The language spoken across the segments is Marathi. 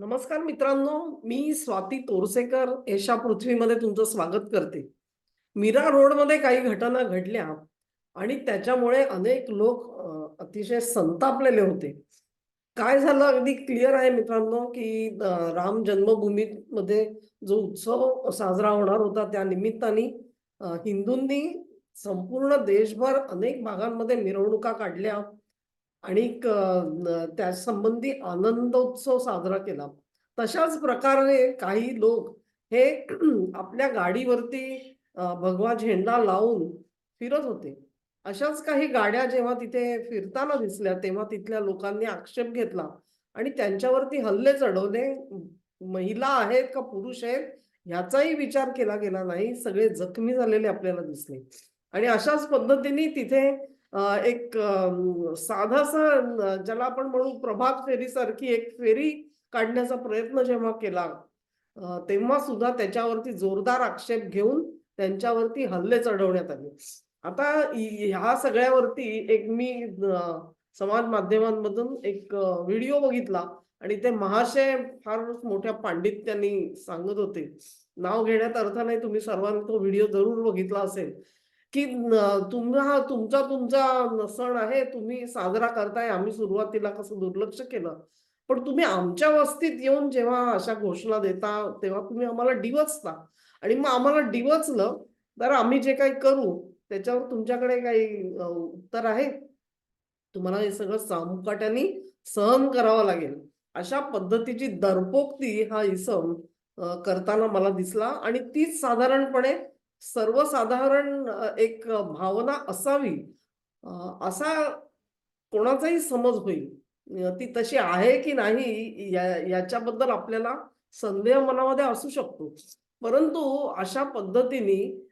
नमस्कार मित्रांनो मी स्वाती तोरसेकर एशा पृथ्वीमध्ये तुमचं स्वागत करते. मीरा रोडमध्ये काही घटना घडल्या आणि त्याच्यामुळे अनेक लोक अतिशय संतापलेले होते. काय झालं अगदी क्लिअर आहे मित्रांनो की राम जन्मभूमीमध्ये जो उत्सव साजरा होणार होता त्या निमित्ताने हिंदूंनी संपूर्ण देशभर अनेक भागांमध्ये मिरवणुका काढल्या. आणि त्या संबंधी आनंदोत्सव साजरा केला. तशाच प्रकारे काही लोक हे आपल्या गाडीवरती भगवा झेंडा लावून फिरत होते. अशाच काही गाड्या जेव्हा तिथे फिरताना दिसल्या तेव्हा तिथल्या लोकांनी आक्षेप घेतला आणि त्यांच्यावरती हल्ले चढवले. महिला आहेत का पुरुष आहेत ह्याचाही विचार केला गेला नाही. सगळे जखमी झालेले आपल्याला दिसले. आणि अशाच पद्धतीने तिथे एक साधासा ज्याला आपण म्हणू प्रभात फेरीसारखी एक फेरी काढण्याचा प्रयत्न जेव्हा केला तेव्हा सुद्धा त्याच्यावरती जोरदार आक्षेप घेऊन त्यांच्यावरती हल्ले चढवण्यात आले. आता ह्या सगळ्यावरती एक मी समाज माध्यमांमधून एक व्हिडिओ बघितला आणि ते महाशय फार मोठ्या पांडित्याने सांगत होते. नाव घेण्यात अर्थ नाही तुम्ही सर्वांनी तो व्हिडिओ जरूर बघितला असेल. की तुम्हा तुमचा तुमचा सण आहे तुम्ही साजरा करताय आम्ही सुरुवातीला कसं दुर्लक्ष केलं. पण तुम्ही आमच्या वस्तीत येऊन जेव्हा अशा घोषणा देता तेव्हा तुम्ही आम्हाला डिवचता. आणि मग आम्हाला डिवचलं तर आम्ही जे काही करू त्याच्यावर तुमच्याकडे काही उत्तर आहे? तुम्हाला हे सगळं सामुकाट्याने सहन करावं लागेल. अशा पद्धतीची दरपोक्ती हा इसम करताना मला दिसला. आणि तीच साधारणपणे सर्वसाधारण एक भावना असावी असा कोणाचाही समज होईल. ती तशी आहे की नाही या- याच्याबद्दल आपल्याला संदेह मनामध्ये असू शकतो. परंतु अशा पद्धतीने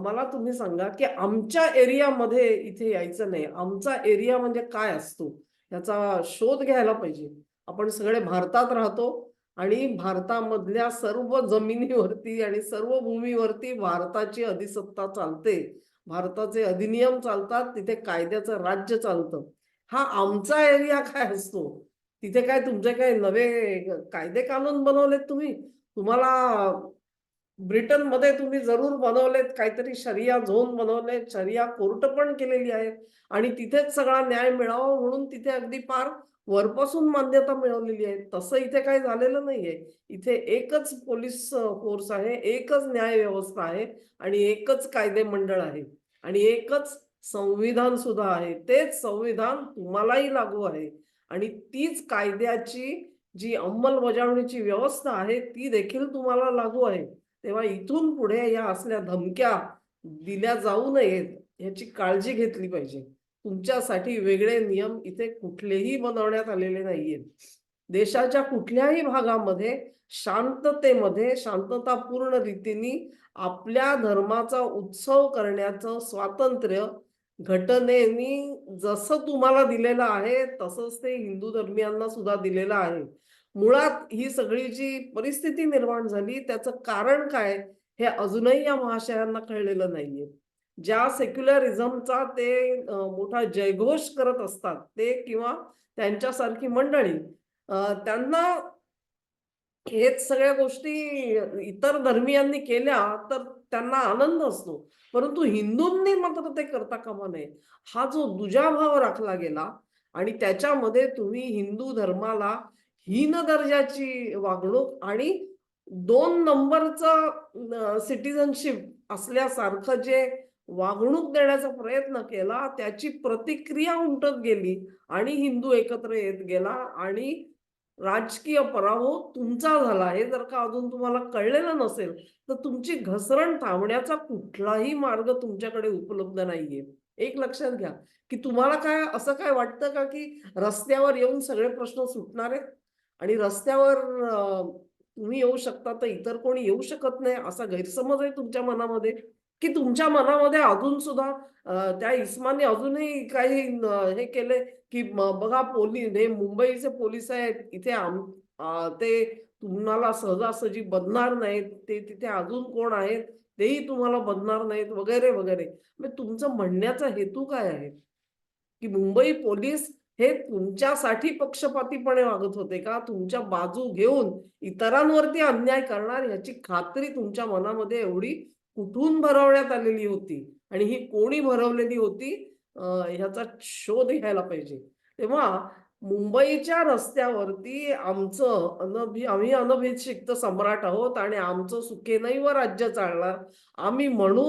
मला तुम्ही सांगा की आमच्या एरियामध्ये इथे यायचं नाही. आमचा एरिया म्हणजे काय असतो? याचा शोध घ्यायला पाहिजे. आपण सगळे भारतात राहतो आणि भारतामधल्या सर्व जमिनीवरती आणि सर्व भूमीवरती भारताची अधिसत्ता चालते. भारताचे अधिनियम चालतात तिथे कायद्याचं राज्य चालतं. हा आमचा एरिया काय असतो? तिथे काय तुमचे काय नवे कायदे कानून बनवलेत तुम्ही? तुम्हाला ब्रिटनमध्ये तुम्ही जरूर बनवलेत काहीतरी शरिया झोन बनवलेत शरिया कोर्ट पण केलेली आहे. आणि तिथेच सगळा न्याय मिळावा म्हणून तिथे अगदी फार वरपासून मान्यता मिळवलेली आहे. तसं इथे काही झालेलं नाहीये. इथे एकच पोलीस फोर्स आहे एकच न्याय व्यवस्था आहे आणि एकच कायदे मंडळ आहे आणि एकच संविधान सुद्धा आहे. तेच संविधान तुम्हालाही लागू आहे आणि तीच कायद्याची जी अंमलबजावणीची व्यवस्था आहे ती देखील तुम्हाला लागू आहे. तेव्हा इथून पुढे या असल्या धमक्या दिल्या जाऊ नयेत याची काळजी घेतली पाहिजे. तुमच्यासाठी वेगळे नियम इथे कुठलेही बनवण्यात आलेले नाहीयेत. देशाच्या कुठल्याही भागामध्ये शांततेमध्ये शांततापूर्ण रीतीने आपल्या धर्माचा उत्सव करण्याचं स्वातंत्र्य घटनेनी जसं तुम्हाला दिलेलं आहे तसंच ते हिंदू धर्मियांना सुद्धा दिलेलं आहे. मुळात ही सगळी जी परिस्थिती निर्माण झाली त्याचं कारण काय हे अजूनही या महाशयांना कळलेलं नाहीये. ज्या सेक्युलरिझमचा ते मोठा जयघोष करत असतात ते किंवा त्यांच्यासारखी मंडळी त्यांना हेच सगळ्या गोष्टी इतर धर्मियांनी केल्या तर त्यांना आनंद असतो. परंतु हिंदूंनी मात्र ते करता कामा नये. हा जो दुजाभाव राखला गेला आणि त्याच्यामध्ये तुम्ही हिंदू धर्माला हीन दर्जाची वागणूक आणि दोन नंबरचं सिटिझनशिप असल्यासारखं जे वागणूक देण्याचा प्रयत्न केला त्याची प्रतिक्रिया उमटत गेली आणि हिंदू एकत्र येत गेला आणि राजकीय पराभव तुमचा झाला. हे जर का अजून तुम्हाला कळलेलं नसेल तर तुमची घसरण थांबण्याचा कुठलाही मार्ग तुमच्याकडे उपलब्ध नाहीये. एक लक्षात घ्या. की तुम्हाला काय असं काय वाटतं का की रस्त्यावर येऊन सगळे प्रश्न सुटणार आहेत? आणि रस्त्यावर तुम्ही येऊ शकता तर इतर कोणी येऊ शकत नाही असा गैरसमज आहे तुमच्या मनामध्ये की तुमच्या मनामध्ये अजून सुद्धा त्या इस्माने अजूनही काही हे केले की बघा पोलीस हे मुंबईचे पोलीस आहेत इथे आम ते तुम्हाला सहजासहजी बदणार नाहीत ते तिथे अजून कोण आहेत तेही तुम्हाला बदणार नाहीत वगैरे वगैरे. म्हणजे तुमचं म्हणण्याचा हेतू काय आहे? की मुंबई पोलीस हे तुमच्यासाठी पक्षपातीपणे वागत होते का? तुमच्या बाजू घेऊन इतरांवरती अन्याय करणार याची खात्री तुमच्या मनामध्ये एवढी कुठून भरवण्यात आलेली होती आणि ही कोणी भरवलेली होती ह्याचा शोध घ्यायला पाहिजे. तेव्हा मुंबईच्या रस्त्यावरती आमचं अनभि आम्ही अनभिषिक्त सम्राट आहोत आणि आमचं सुखेनैव राज्य चालणार. आम्ही म्हणू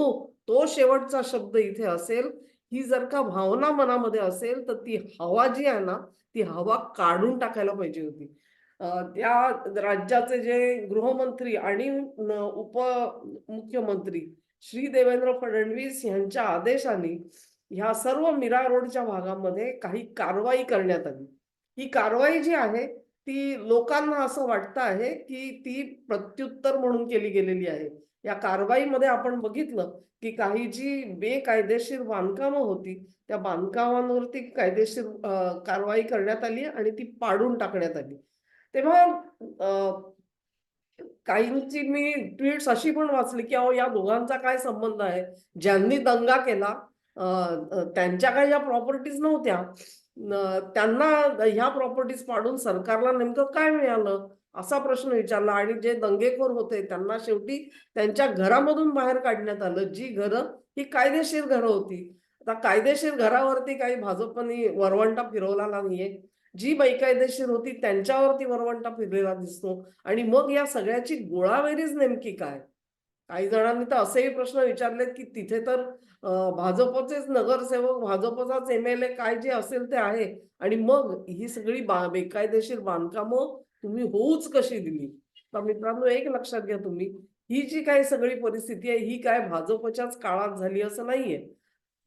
तो शेवटचा शब्द इथे असेल. ही जर का भावना मनामध्ये असेल तर ती हवा जी आहे ना ती हवा काढून टाकायला पाहिजे होती. त्या राज्याचे जे गृहमंत्री आणि उपमुख्यमंत्री श्री देवेंद्र फडणवीस यांच्या आदेशाने ह्या सर्व मीरा रोडच्या भागामध्ये काही कारवाई करण्यात आली. ही कारवाई जी आहे ती लोकांना असं वाटतं आहे की ती प्रत्युत्तर म्हणून केली गेलेली आहे. या कारवाईमध्ये आपण बघितलं की काही जी बेकायदेशीर बांधकामं होती त्या बांधकामांवरती कायदेशीर कारवाई करण्यात आली आणि ती पाडून टाकण्यात आली. तेव्हा काहींची मी ट्विट्स अशी पण वाचली की अहो या दोघांचा काय संबंध आहे? ज्यांनी दंगा केला त्यांच्या काही या प्रॉपर्टीज नव्हत्या. त्यांना ह्या प्रॉपर्टीज पाडून सरकारला नेमकं काय मिळालं? असा प्रश्न विचारला. आणि जे दंगेखोर होते त्यांना शेवटी त्यांच्या घरामधून बाहेर काढण्यात आलं. जी घरं ही कायदेशीर घरं होती. आता कायदेशीर घरावरती काही भाजपनी वरवंटा फिरवला नाहीये. जी बेकायदेशीर होती त्यांच्यावरती वरवंटा फिरलेला दिसतो. आणि मग या सगळ्याची गोळाबेरीज नेमकी काय? काही जणांनी तर असेही प्रश्न विचारलेत की तिथे तर भाजपचेच नगरसेवक भाजपचाच एम एल ए काय जे असेल ते आहे. आणि मग ही सगळी बा बेकायदेशीर बांधकामं तुम्ही होऊच कशी दिली? तर मित्रांनो एक लक्षात घ्या तुम्ही. ही जी काही सगळी परिस्थिती आहे ही काय भाजपच्याच काळात झाली असं नाहीये.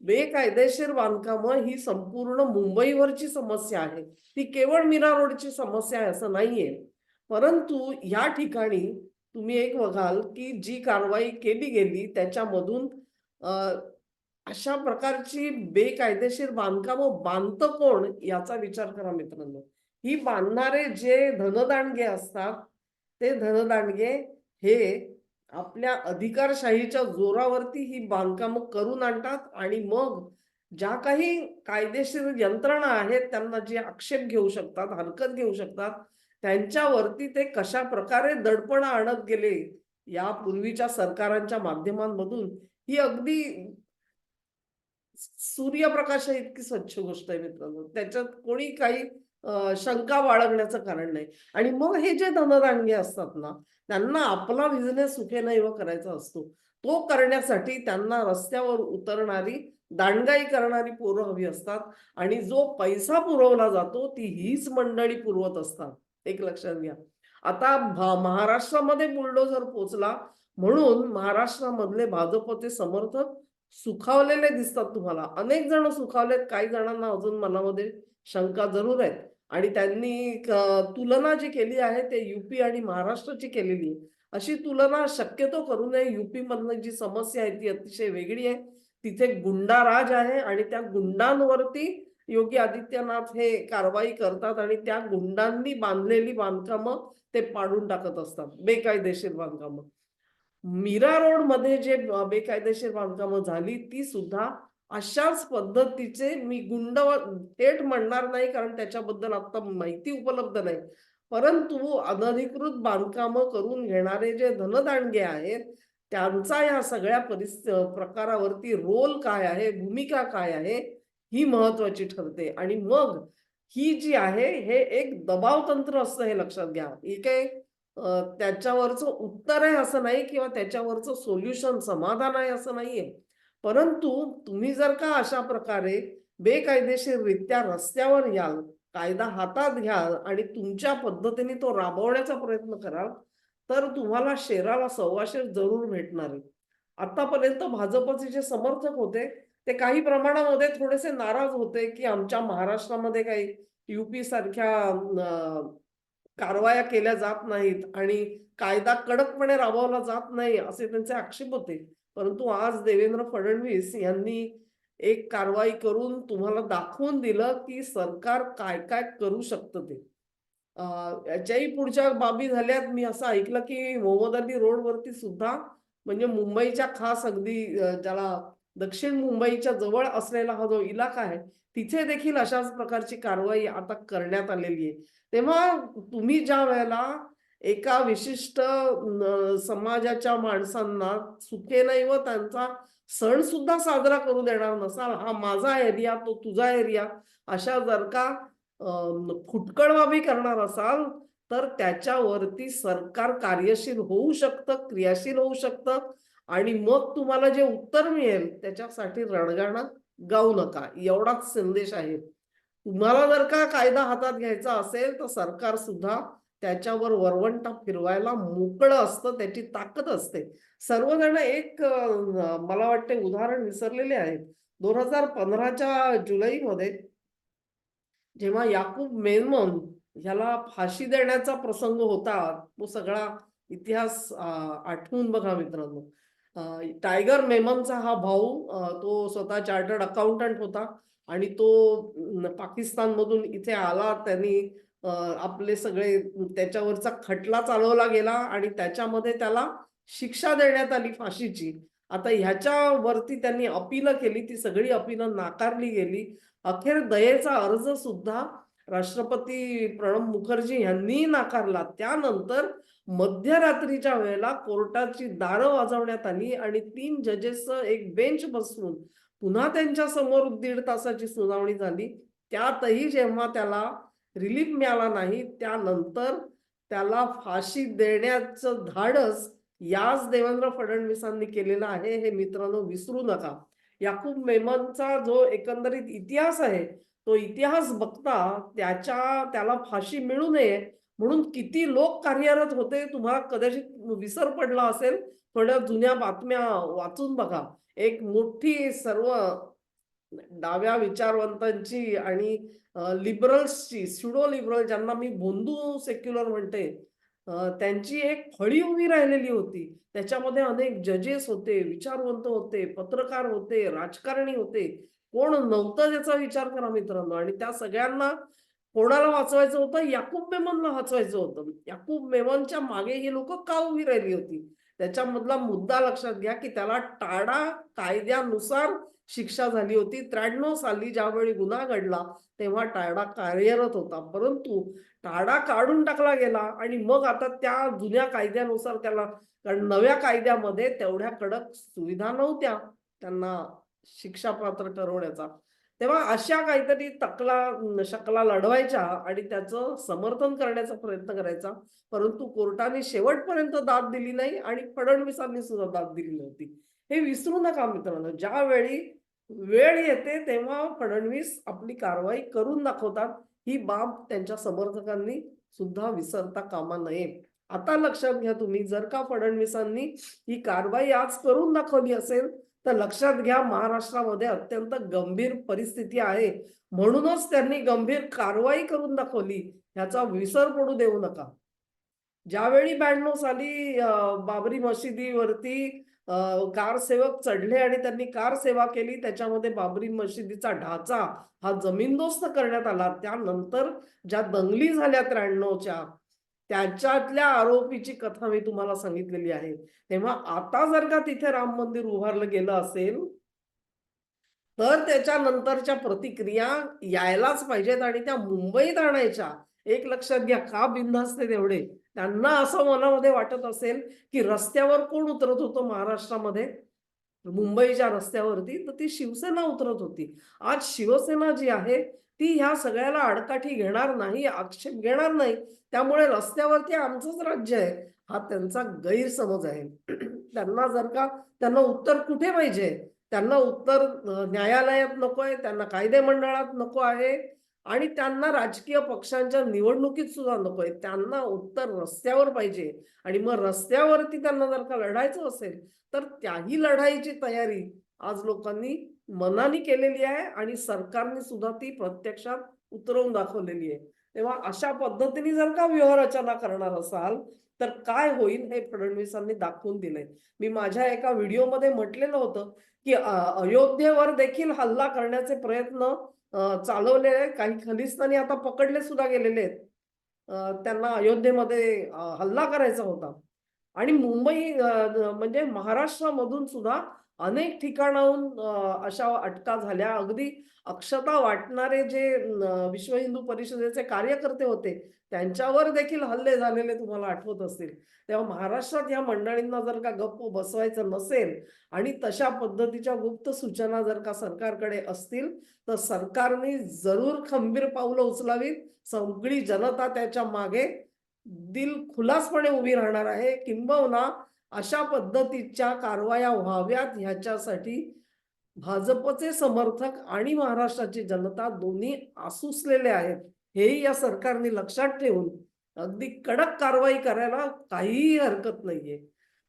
बेकायदेशीर बांधकामं ही संपूर्ण मुंबईवरची समस्या आहे. ती केवळ मीरा रोडची समस्या आहे असं नाहीये. परंतु या ठिकाणी तुम्ही एक बघाल की जी कारवाई केली गेली त्याच्यामधून अशा प्रकारची बेकायदेशीर बांधकामं बांधतं कोण याचा विचार करा मित्रांनो. ही बांधणारे जे धनदांडगे असतात ते धनदांडगे हे आपल्या अधिकारशाहीच्या जोरावरती ही बांधकामं करून आणतात आणि मग ज्या काही कायदेशीर यंत्रणा आहेत त्यांना जे आक्षेप घेऊ शकतात हरकत घेऊ शकतात त्यांच्यावरती ते कशा प्रकारे दडपण आणत गेले या पूर्वीच्या सरकारांच्या माध्यमांमधून ही अगदी सूर्यप्रकाशा इतकी स्वच्छ गोष्ट आहे मित्रांनो. त्याच्यात कोणी काही शंका बाळगण्याचं कारण नाही. आणि मग हे जे धनरांगे असतात ना त्यांना आपला बिझनेस सुखेनैव करायचा असतो तो करण्यासाठी त्यांना रस्त्यावर उतरणारी दांडगाई करणारी पोरं हवी असतात आणि जो पैसा पुरवला जातो ती हीच मंडळी पुरवत असतात. एक लक्षात घ्या. आता महाराष्ट्रामध्ये बुलडोझर पोचला म्हणून महाराष्ट्रामधले भाजपचे समर्थक सुखावलेले दिसतात तुम्हाला. अनेक जण सुखावलेत काही जणांना अजून मनामध्ये शंका जरूर आहेत. आणि त्यांनी तुलना जी केली आहे ते युपी आणि महाराष्ट्राची केलेली. आहे अशी तुलना शक्यतो करू नये. युपी मधनं जी समस्या आहे ती अतिशय वेगळी आहे. तिथे गुंडाराज आहे आणि त्या गुंडांवरती योगी आदित्यनाथ हे कारवाई करतात आणि त्या गुंडांनी बांधलेली बांधकामं ते पाडून टाकत असतात. बेकायदेशीर बांधकामं. मीरा रोडमध्ये जे बेकायदेशीर बांधकामं झाली ती सुद्धा अशाच पद्धतीचे मी गुंड थेट म्हणणार नाही कारण त्याच्याबद्दल आता माहिती उपलब्ध नाही. परंतु अनधिकृत बांधकामं करून घेणारे जे धनदांडगे आहेत त्यांचा या सगळ्या परिस्थिती प्रकारावरती रोल काय आहे भूमिका काय आहे ही महत्वाची ठरते. आणि मग ही जी आहे हे एक दबाव तंत्र असतं हे लक्षात घ्या. हे काय त्याच्यावरचं उत्तर आहे असं नाही किंवा त्याच्यावरचं सोल्युशन समाधान आहे असं नाहीये. परंतु तुम्ही जर का अशा प्रकारे बेकायदेशीररित्या रस्त्यावर याल कायदा हातात घ्याल आणि तुमच्या पद्धतीने तो राबवण्याचा प्रयत्न कराल तर तुम्हाला शेराला सव्वाशेर जरूर भेटणार आहे. आतापर्यंत भाजपचे जे समर्थक होते ते काही प्रमाणामध्ये थोडेसे नाराज होते की आमच्या महाराष्ट्रामध्ये काही युपी सारख्या कारवाया केल्या जात नाहीत आणि कायदा कडकपणे राबवला जात नाही असे त्यांचे आक्षेप होते. परंतु आज देवेंद्र फडणवीस यांनी एक कारवाई करून तुम्हाला दाखवून दिलं की सरकार काय काय करू शकतं ते. याच्याही पुढच्या बाबी झाल्यात. मी असं ऐकलं की मोहम्मद अली रोडवरती सुद्धा म्हणजे मुंबईच्या खास अगदी ज्याला दक्षिण मुंबईच्या जवळ असलेला हा जो इलाका आहे तिथे देखील अशाच प्रकारची कारवाई आता करण्यात आलेली आहे. तेव्हा तुम्ही ज्या वेळेला एका विशिष्ट समाजाच्या माणसांना सुखे नाही व त्यांचा सण सुद्धा साजरा करू देणार नसाल हा माझा एरिया तो तुझा एरिया अशा जर का अं, फुटकळबाबी करणार असाल तर त्याच्यावरती सरकार कार्यशील होऊ शकतं क्रियाशील होऊ शकतं आणि मग तुम्हाला जे उत्तर मिळेल त्याच्यासाठी रणगाणा गाऊ नका. एवढाच संदेश आहे. तुम्हाला जर का कायदा हातात घ्यायचा असेल तर सरकार सुद्धा त्याच्यावर वरवंटा फिरवायला मोकळं असतं त्याची ताकद असते. सर्वजण एक मला वाटते उदाहरण विसरलेले आहेत. दोन हजार पंधराच्या जुलैमध्ये जेव्हा याकूब मेनमन ह्याला फाशी देण्याचा प्रसंग होता तो सगळा इतिहास आठवून बघा मित्रांनो. टायगर मेमनचा हा भाऊ तो स्वतः चार्टर्ड अकाउंटंट होता आणि तो पाकिस्तानमधून इथे आला त्यांनी आपले सगळे त्याच्यावरचा खटला चालवला गेला आणि त्याच्यामध्ये त्याला शिक्षा देण्यात आली फाशीची. आता ह्याच्यावरती त्यांनी अपील केली ती सगळी अपील नाकारली गेली. अखेर दयेचा अर्ज सुद्धा राष्ट्रपती प्रणब मुखर्जी यांनी नाकारला. त्यानंतर मध्यरात्रीच्या वेळेला कोर्टाची दारं वाजवण्यात आली आणि तीन जजेसचं एक बेंच बसवून पुन्हा त्यांच्यासमोर दीड तासाची सुनावणी झाली. त्यातही जेव्हा त्याला रिलीफ मिळाला नाही त्यानंतर त्याला फाशी देण्याचं धाडस याच देवेंद्र फडणवीसांनी केलेलं आहे हे मित्रांनो विसरू नका. याकूब मेमनचा जो एकंदरीत इतिहास आहे तो इतिहास बघता त्याच्या त्याला फाशी मिळू नये म्हणून किती लोक कार्यरत होते तुम्हाला कदाचित विसर पडला असेल थोड्या जुन्या बातम्या वाचून बघा. एक मोठी सर्व डाव्या विचारवंतांची आणि लिबरल्सची स्युडो लिबरल ज्यांना मी बोंदू सेक्युलर म्हणते त्यांची एक फळी उभी राहिलेली होती. त्याच्यामध्ये अनेक जजेस होते विचारवंत होते पत्रकार होते राजकारणी होते. कोण नव्हतं त्याचा विचार करा मित्रांनो. आणि त्या सगळ्यांना कोणाला वाचवायचं होतं? याकूब मेमनला वाचवायचं होतं. याकूब मेमनच्या मागे ही लोक का उभी राहिली होती? त्याच्यामधला मुद्दा लक्षात घ्या की त्याला टाडा कायद्यानुसार शिक्षा झाली होती. त्र्याण्णव साली ज्यावेळी गुन्हा घडला तेव्हा टाडा कार्यरत होता. परंतु टाडा काढून टाकला गेला आणि मग आता त्या जुन्या कायद्यानुसार त्याला कारण नव्या कायद्यामध्ये तेवढ्या कडक सुविधा नव्हत्या त्यांना शिक्षा पात्र ठरवण्याचा. तेव्हा अशा काहीतरी तकला शकला लढवायच्या आणि त्याचं समर्थन करण्याचा प्रयत्न करायचा. परंतु कोर्टाने शेवटपर्यंत दाद दिली नाही आणि फडणवीसांनी सुद्धा दाद दिली नव्हती. हे विसरू नका मित्रांनो. ज्यावेळी वेळ येते तेव्हा फडणवीस आपली कारवाई करून दाखवतात. ही बाब त्यांच्या समर्थकांनी सुद्धा विसरता कामा नये. आता लक्षात घ्या तुम्ही जर का फडणवीसांनी ही कारवाई आज करून दाखवली असेल तर लक्षात घ्या महाराष्ट्रामध्ये अत्यंत गंभीर परिस्थिती आहे. म्हणूनच त्यांनी गंभीर कारवाई करून दाखवली. ह्याचा विसर पडू देऊ नका. ज्यावेळी ब्याण्णव साली बाबरी मशिदीवरती कारसेवक कार सेवक चढले आणि त्यांनी कार सेवा केली. त्याच्यामध्ये बाबरी मशिदीचा ढाचा हा जमीनदोस्त करण्यात आला. त्यानंतर ज्या दंगली झाल्या त्र्याण्णवच्या त्याच्यातल्या आरोपीची कथा मी तुम्हाला सांगितलेली आहे. तेव्हा आता जर का तिथे राम मंदिर उभारलं गेलं असेल तर त्याच्यानंतरच्या प्रतिक्रिया यायलाच पाहिजेत आणि त्या मुंबईत आणायच्या. एक लक्षात घ्या का बिनधास्त तेवढे त्यांना असं मनामध्ये वाटत असेल की रस्त्यावर कोण उतरत होतं महाराष्ट्रामध्ये? मुंबईच्या रस्त्यावरती तर ती शिवसेना उतरत होती. आज शिवसेना जी आहे ती ह्या सगळ्याला आडकाठी घेणार नाही आक्षेप घेणार नाही. त्यामुळे रस्त्यावरती आमचंच राज्य आहे हा त्यांचा गैरसमज आहे. त्यांना जर का त्यांना उत्तर कुठे पाहिजे? त्यांना उत्तर न्यायालयात नको आहे त्यांना कायदे मंडळात नको आहे. आणि त्यांना राजकीय पक्षांच्या निवडणुकीत सुद्धा नकोय. त्यांना उत्तर रस्त्यावर पाहिजे. आणि मग रस्त्यावरती त्यांना जर का लढायचं असेल तर त्याही लढाईची तयारी आज लोकांनी मनाने केलेली आहे आणि सरकारने सुद्धा ती प्रत्यक्षात उतरवून दाखवलेली आहे. तेव्हा अशा पद्धतीने जर का व्यूहरचना करणार असाल तर काय होईल हे फडणवीसांनी दाखवून दिलंय. मी माझ्या एका व्हिडिओमध्ये म्हटलेलं होतं की अयोध्येवर देखील हल्ला करण्याचे प्रयत्न चालवले काही खलिस्तानी आता पकडले सुद्धा गेलेले आहेत. त्यांना अयोध्येमध्ये हल्ला करायचा होता. आणि मुंबई म्हणजे महाराष्ट्रामधून सुद्धा अनेक ठिकाणाहून अशा अटका झाल्या. अगदी अक्षता वाटणारे जे विश्व हिंदू परिषदेचे कार्यकर्ते होते त्यांच्यावर देखील हल्ले झालेले तुम्हाला आठवत असतील तेव्हा महाराष्ट्रात या मंडळींना जर का गप्प बसवायचं नसेल आणि तशा पद्धतीच्या गुप्त सूचना जर का सरकारकडे असतील तर सरकारने जरूर खंबीर पावलं उचलावीत. सगळी जनता त्याच्यामागे दिल खुलासपणे उभी राहणार आहे. किंबहुना अशा पद्धतीच्या कारवाया व्हाव्यात ह्याच्यासाठी भाजपचे समर्थक आणि महाराष्ट्राची जनता दोन्ही आसुसलेले आहेत. हेही या सरकारने लक्षात ठेवून अगदी कडक कारवाई करायला काहीही हरकत नाहीये.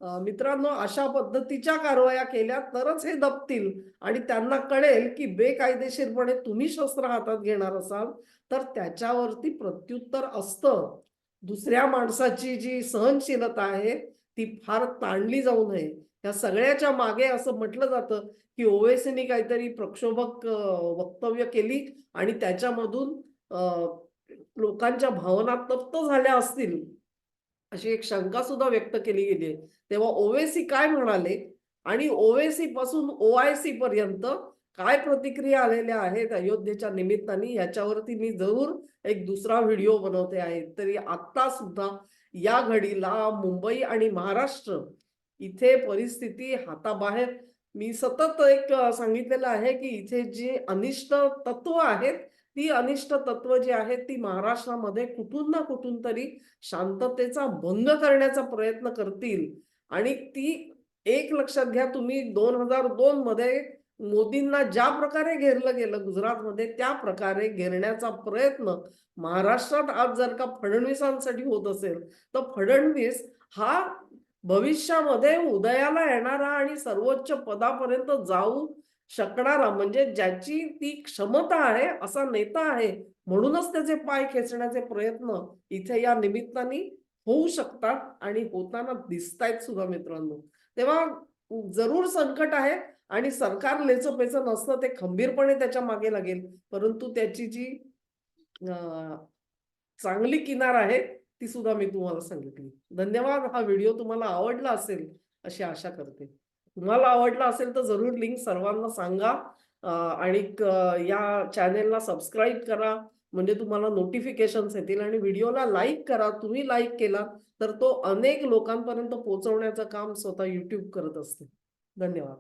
मित्रांनो अशा पद्धतीच्या कारवाया केल्या तरच हे दबतील आणि त्यांना कळेल की बेकायदेशीरपणे तुम्ही शस्त्र हातात घेणार असाल तर त्याच्यावरती प्रत्युत्तर असतं. दुसऱ्या माणसाची जी सहनशीलता आहे ती फार ताणली जाऊ नये. या सगळ्याच्या मागे असं म्हटलं जातं की ओवेसीनी काहीतरी प्रक्षोभक वक्तव्य केली आणि त्याच्यामधून लोकांच्या भावना तप्त झाल्या असतील अशी एक शंका सुद्धा व्यक्त केली गेली आहे. तेव्हा ओवेसी काय म्हणाले आणि ओवेसी पासून ओआयसी पर्यंत काय प्रतिक्रिया आलेल्या आहेत अयोध्येच्या निमित्ताने याच्यावरती मी जरूर एक दुसरा व्हिडिओ बनवते आहे. तरी आता सुद्धा या घडीला मुंबई आणि महाराष्ट्र इथे परिस्थिती हाताबाहेर. मी सतत एक सांगितलेलं आहे की इथे जी अनिष्ट तत्व आहेत ती अनिष्ट तत्व जी आहेत ती महाराष्ट्रामध्ये कुठून ना कुठून तरी शांततेचा भंग करण्याचा प्रयत्न करतील. आणि ती एक लक्षात घ्या तुम्ही दोन हजार दोन मध्ये मोदींना ज्या प्रकारे घेरलं गेलं गुजरातमध्ये त्या प्रकारे घेरण्याचा प्रयत्न महाराष्ट्रात आज जर का फडणवीसांसाठी होत असेल तर फडणवीस हा भविष्यामध्ये उदयाला येणारा आणि सर्वोच्च पदापर्यंत जाऊ शकणारा म्हणजे ज्याची ती क्षमता आहे असा नेता आहे म्हणूनच त्याचे पाय खेचण्याचे प्रयत्न इथे या निमित्ताने होऊ शकतात आणि होताना दिसतायत सुद्धा मित्रांनो. तेव्हा जरूर संकट आहे आणि सरकार लेचं पेचं नसतं ते खंबीरपणे त्याच्यामागे लागेल. परंतु त्याची जी चांगली किनार आहे ती सुद्धा मी तुम्हाला सांगितली. धन्यवाद. हा व्हिडिओ तुम्हाला आवडला असेल अशी आशा करते. तुम्हाला आवडला असेल तर जरूर लिंक सर्वांना सांगा. आणि या चॅनेलला सबस्क्राईब करा. म्हणजे तुम्हाला नोटिफिकेशन्स येतील आणि व्हिडिओला लाईक करा. तुम्ही लाईक केला तर तो अनेक लोकांपर्यंत पोहोचवण्याचं काम स्वतः युट्यूब करत असते. धन्यवाद.